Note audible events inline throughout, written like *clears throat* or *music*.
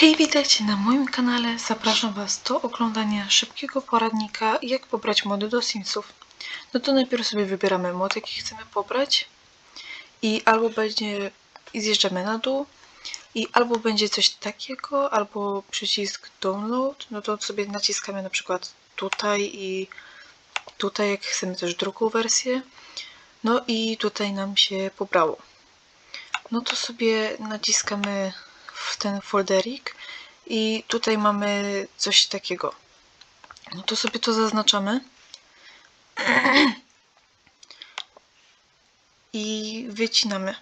Hej, witajcie na moim kanale. Zapraszam Was do oglądania szybkiego poradnika, jak pobrać mody do Simsów. No to najpierw sobie wybieramy mod, jaki chcemy pobrać i albo będzie i zjeżdżamy na dół i albo będzie coś takiego, albo przycisk download, no to sobie naciskamy na przykład tutaj i tutaj, jak chcemy też drugą wersję. No i tutaj nam się pobrało. No to sobie naciskamy w ten folderik i tutaj mamy coś takiego. No to sobie to zaznaczamy. *clears throat* I wycinamy.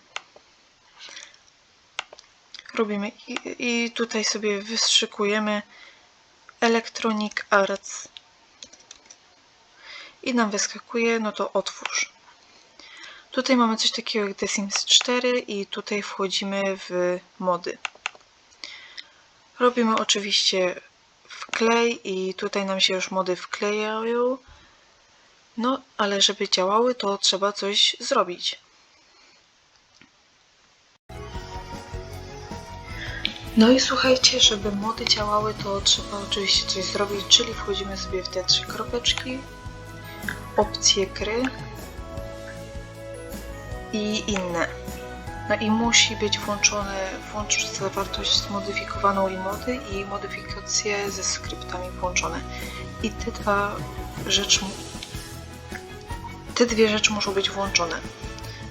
Robimy i, i tutaj sobie wystrzykujemy Electronic Arts. I nam wyskakuje, no to otwórz. Tutaj mamy coś takiego jak The Sims 4 i tutaj wchodzimy w mody. Robimy oczywiście wklej i tutaj nam się już mody wklejają. No, ale żeby działały, to trzeba coś zrobić. No i słuchajcie, żeby mody działały, to trzeba oczywiście coś zrobić, czyli wchodzimy sobie w te trzy kropeczki, opcje gry i inne. No i musi być włączone, włącz zawartość zmodyfikowaną i mody i modyfikacje ze skryptami włączone. I te dwa rzeczy, te dwie rzeczy muszą być włączone.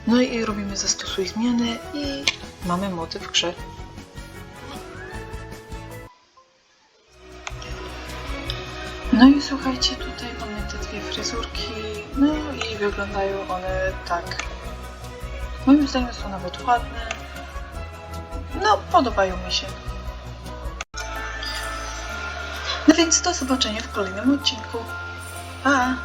No i robimy zastosuj zmiany i mamy mody w grze. No i słuchajcie, tutaj mamy te dwie fryzurki, no i wyglądają one tak. Moim zdaniem są nawet ładne. No, podobają mi się. No więc do zobaczenia w kolejnym odcinku. Pa!